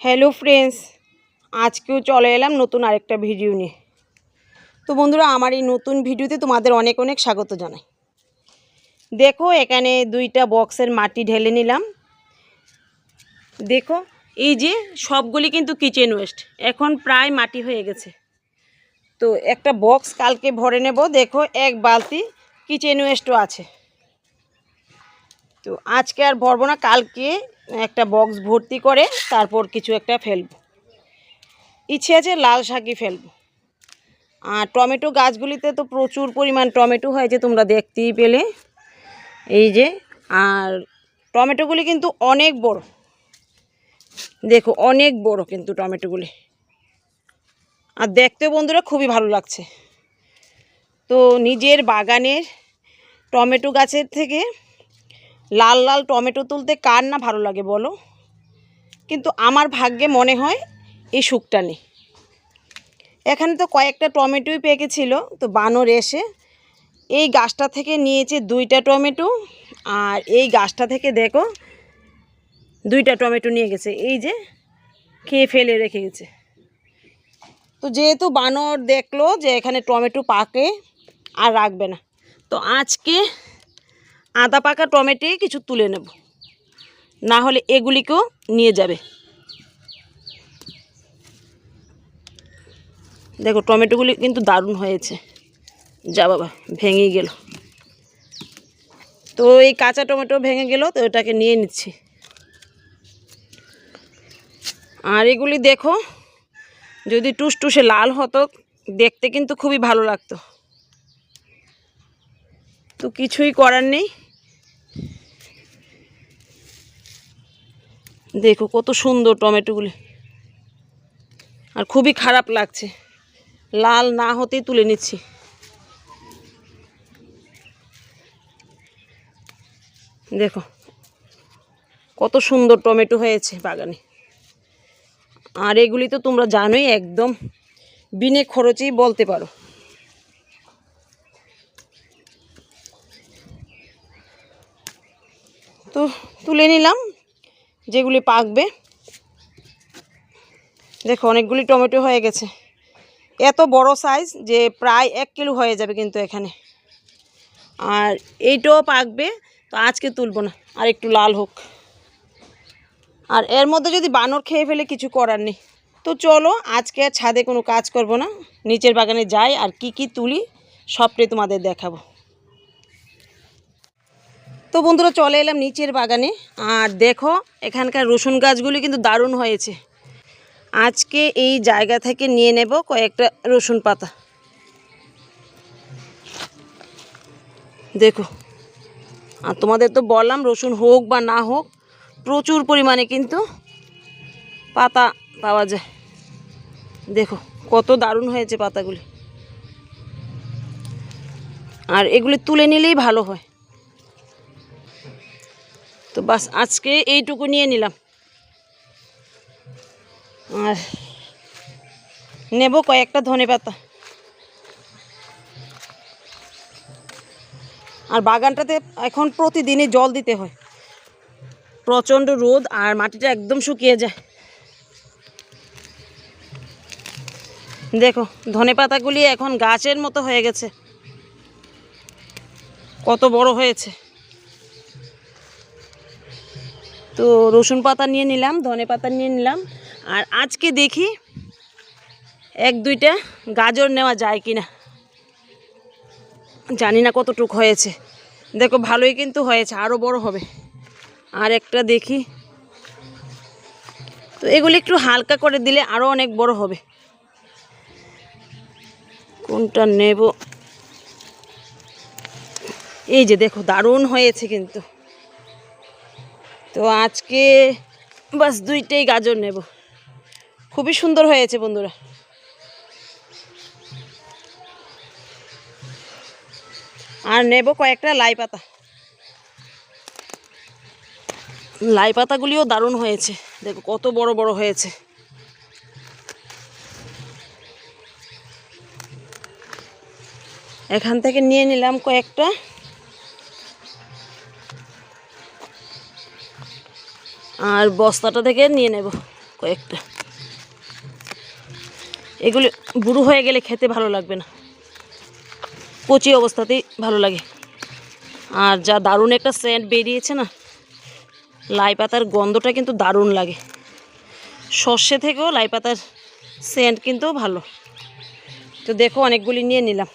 Hello friends, আজকেও চলে এলাম নতুন আরেকটা ভিডিও নিয়ে। তো বন্ধুরা, আমার এই নতুন ভিডিওতে তোমাদের অনেক অনেক স্বাগত জানাই। দেখো, এখানে দুইটা বক্সের মাটি ঢেলে নিলাম। দেখো, এই যে সবগুলি কিন্তু কিচেন ওয়েস্ট, এখন প্রায় মাটি হয়ে গেছে। তো একটা বক্স কালকে ভরে নেব। দেখো, এক বালতি কিচেন ওয়েস্টও আছে। তো আজকে আর ভরবো না, কালকে একটা বক্স ভর্তি করে তারপর কিছু একটা ফেলব। ইচ্ছে আছে লাল শাকই ফেলব। আর টমেটো গাছগুলিতে তো প্রচুর পরিমাণ টমেটো হয়েছে তোমরা দেখতেই পেলে। এই যে, আর টমেটোগুলি কিন্তু অনেক বড়। দেখো, অনেক বড় কিন্তু টমেটোগুলি। আর দেখতে বন্ধুরা খুবই ভালো লাগছে। তো নিজের বাগানের টমেটো গাছের থেকে লাল লাল টমেটো তুলতে কার না ভালো লাগে বলো? কিন্তু আমার ভাগ্যে মনে হয় এই সুখটা নেই। এখানে তো কয়েকটা টমেটোই পেকেছিল, তো বানর এসে এই গাছটা থেকে নিয়েছে দুইটা টমেটো, আর এই গাছটা থেকে দেখো দুইটা টমেটো নিয়ে গেছে, এই যে খেয়ে ফেলে রেখে গেছে। তো যেহেতু বানর দেখল যে এখানে টমেটো পাকে আর রাখবে না, তো আজকে আদা পাকা টমেটোই কিছু তুলে নেব। না হলে এগুলিকেও নিয়ে যাবে। দেখো, টমেটোগুলি কিন্তু দারুণ হয়েছে। যা বাবা ভেঙে গেল। তো এই কাঁচা টমেটো ভেঙে গেল, তো এটাকে নিয়ে নিচ্ছি। আর এগুলি দেখো, যদি টুসটুসে লাল হতো, দেখতে কিন্তু খুবই ভালো লাগতো। তো কিছুই করার নেই। দেখো কত সুন্দর টমেটোগুলি। আর খুবই খারাপ লাগছে। লাল না হতেই তুলে নিচ্ছি। দেখো, কত সুন্দর টমেটো হয়েছে বাগানে। আর এগুলি তো তোমরা জানোই, একদম বিনে খরচেই বলতে পারো। তো তুলে নিলাম। যেগুলি পাকবে। দেখো, অনেকগুলি টমেটো হয়ে গেছে। এত বড় সাইজ যে প্রায় এক কিলো হয়ে যাবে কিন্তু এখানে। আর এইটাও পাকবে, তো আজকে তুলবো না, আর একটু লাল হোক। আর এর মধ্যে যদি বানর খেয়ে ফেলে কিছু করার নেই, তো চলো আজকে আর ছাদে কোনো কাজ করব না। নিচের বাগানে যাই আর কি কি তুলি, সবটাই তোমাদের দেখাবো। তো বন্ধুরা, চলে এলাম নিচের বাগানে। আর দেখো, এখানকার রসুন গাছগুলি কিন্তু দারুণ হয়েছে। আজকে এই জায়গা থেকে নিয়ে নেব কয়েকটা রসুন পাতা। দেখো, আর তোমাদের তো বললাম রসুন হোক বা না হোক, প্রচুর পরিমাণে কিন্তু পাতা পাওয়া যায়। দেখো, কত দারুণ হয়েছে পাতাগুলি। আর এগুলি তুলে নিলেই ভালো হয়। তো বাস আজকে এইটুকু নিয়ে নিলাম। আর নেব কয়েকটা ধনে পাতা। আর বাগানটাতে এখন প্রতিদিনই জল দিতে হয়। প্রচণ্ড রোদ আর মাটিটা একদম শুকিয়ে যায়। দেখো, ধনে পাতাগুলি এখন গাছের মতো হয়ে গেছে। কত বড় হয়েছে। তো রসুন পাতা নিয়ে নিলাম, ধনে পাতা নিয়ে নিলাম। আর আজকে দেখি এক দুইটা গাজর নেওয়া যায় কি না জানি না কতটুক হয়েছে। দেখো, ভালোই কিন্তু হয়েছে আরও বড় হবে। আর একটা দেখি। তো এগুলি একটু হালকা করে দিলে আরও অনেক বড় হবে। কোনটা নেব? এই যে দেখো, দারুণ হয়েছে কিন্তু। তো আজকে বাস দুইটাই গাজর নেব। খুবই সুন্দর হয়েছে বন্ধুরা। আর নেব কয়েকটা লাই পাতা। লাই পাতাগুলিও দারুণ হয়েছে। দেখো কত বড় বড় হয়েছে। এখান থেকে নিয়ে নিলাম কয়েকটা। আর বস্তাটা থেকে নিয়ে নেব কয়েকটা। এগুলি বুড়ো হয়ে গেলে খেতে ভালো লাগবে না। কচি অবস্থাতেই ভালো লাগে। আর যা দারুণ একটা সেন্ট বেরিয়েছে না, লাই পাতার গন্ধটা কিন্তু দারুণ লাগে। সর্ষে থেকেও লাই পাতার সেন্ট কিন্তু ভালো। তো দেখো অনেকগুলি নিয়ে নিলাম।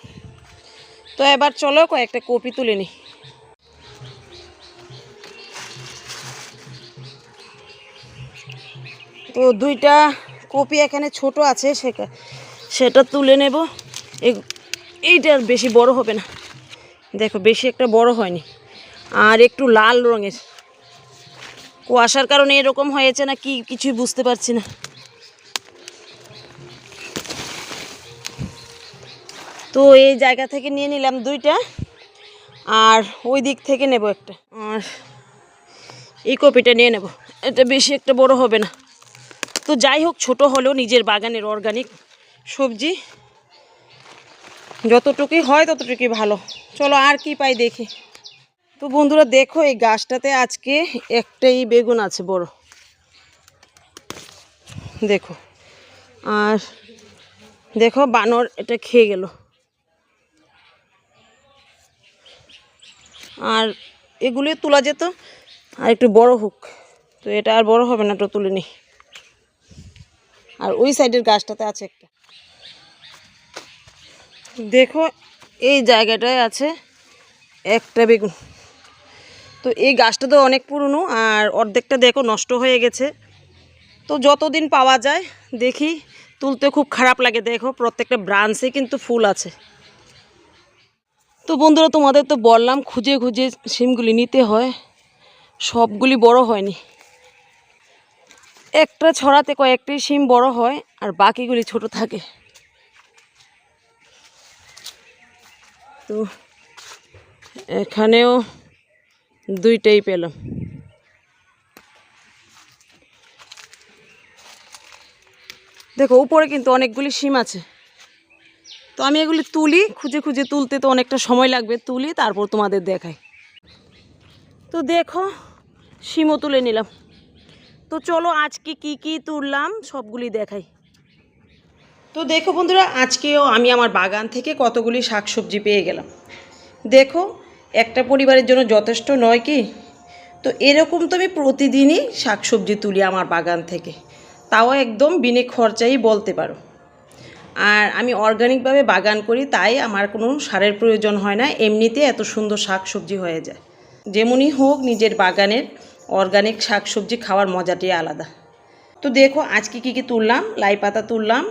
তো এবার চলো কয়েকটা কপি তুলে নিই। তো দুইটা কপি এখানে ছোট আছে সেটা সেটা তুলে নেব। এই- এইটা বেশি বড় হবে না। দেখো, বেশি একটা বড় হয়নি। আর একটু লাল রঙের। কুয়াশার কারণে এরকম হয়েছে না কি কিছুই বুঝতে পারছি না। তো এই জায়গা থেকে নিয়ে নিলাম দুইটা। আর ওই দিক থেকে নেব একটা। আর এই কপিটা নিয়ে নেব। এটা বেশি একটা বড় হবে না। তো যাই হোক, ছোট হলেও নিজের বাগানের অর্গানিক সবজি যতটুকুই হয় ততটুকুই ভালো। চলো আর কি পাই দেখি। তো বন্ধুরা, দেখো এই গাছটাতে আজকে একটাই বেগুন আছে, বড়। দেখো। আর দেখো, বানর এটা খেয়ে গেল। আর এগুলি তোলা যেত, আর একটু বড় হোক। তো এটা আর বড় হবে না তো তুলে নিই। আর ওই সাইডের গাছটাতে আছে একটা। দেখো, এই জায়গাটায় আছে একটা বেগুন। তো এই গাছটা তো অনেক পুরনো আর অর্ধেকটা দেখো নষ্ট হয়ে গেছে। তো যতদিন পাওয়া যায়, দেখি। তুলতে খুব খারাপ লাগে, দেখো, প্রত্যেকটা ব্রাঞ্চে কিন্তু ফুল আছে। তো বন্ধুরা, তোমাদের তো বললাম, খুঁজে খুঁজে সিমগুলি নিতে হয়। সবগুলি বড় হয়নি। একটা ছড়াতে কয়েকটি সিম বড় হয় আর বাকিগুলি ছোট থাকে। তো এখানেও দুইটাই পেলাম। দেখো, উপরে কিন্তু অনেকগুলি সিম আছে। তো আমি এগুলি তুলি, খুঁজে খুঁজে তুলতে তো অনেকটা সময় লাগবে। তুলি, তারপর তোমাদের দেখাই। তো দেখো সিমও তুলে নিলাম। তো চলো আজকে কি কি তুললাম, সবগুলি দেখাই। তো দেখো বন্ধুরা, আজকেও আমি আমার বাগান থেকে কতগুলি শাকসবজি পেয়ে গেলাম। দেখো, একটা পরিবারের জন্য যথেষ্ট নয় কি? তো এরকম তো আমি প্রতিদিনই শাকসবজি তুলি আমার বাগান থেকে। তাও একদম বিনে খরচাই বলতে পারো। আর আমি অর্গানিকভাবে বাগান করি, তাই আমার কোনো সারের প্রয়োজন হয় না। এমনিতে এত সুন্দর শাকসবজি হয়ে যায়। যেমনই হোক, নিজের বাগানের অর্গানিক শাকসবজি খাওয়ার মজাটাই আলাদা। তো দেখো, আজকে কী কী তুললাম? লাই পাতা তুললাম,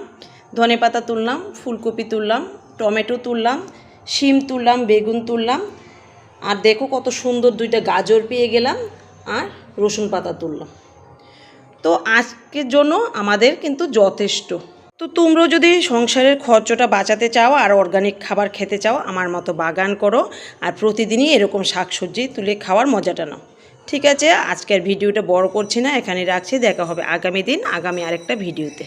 ধনে পাতা তুললাম, ফুলকপি তুললাম, টমেটো তুললাম, শিম তুললাম, বেগুন তুললাম। আর দেখো কত সুন্দর দুইটা গাজর পেয়ে গেলাম আর রসুন পাতা তুললাম। তো আজকের জন্য আমাদের কিন্তু যথেষ্ট। তো তোমরাও যদি সংসারের খরচটা বাঁচাতে চাও আর অর্গানিক খাবার খেতে চাও, আমার মতো বাগান করো আর প্রতিদিনই এরকম শাকসবজি তুলে খাওয়ার মজাটা নাও। ঠিক আছে, আজকের ভিডিওটা বড় করছি না এখানে রাখছি, দেখা হবে আগামী দিন, আগামী আরেকটা ভিডিওতে।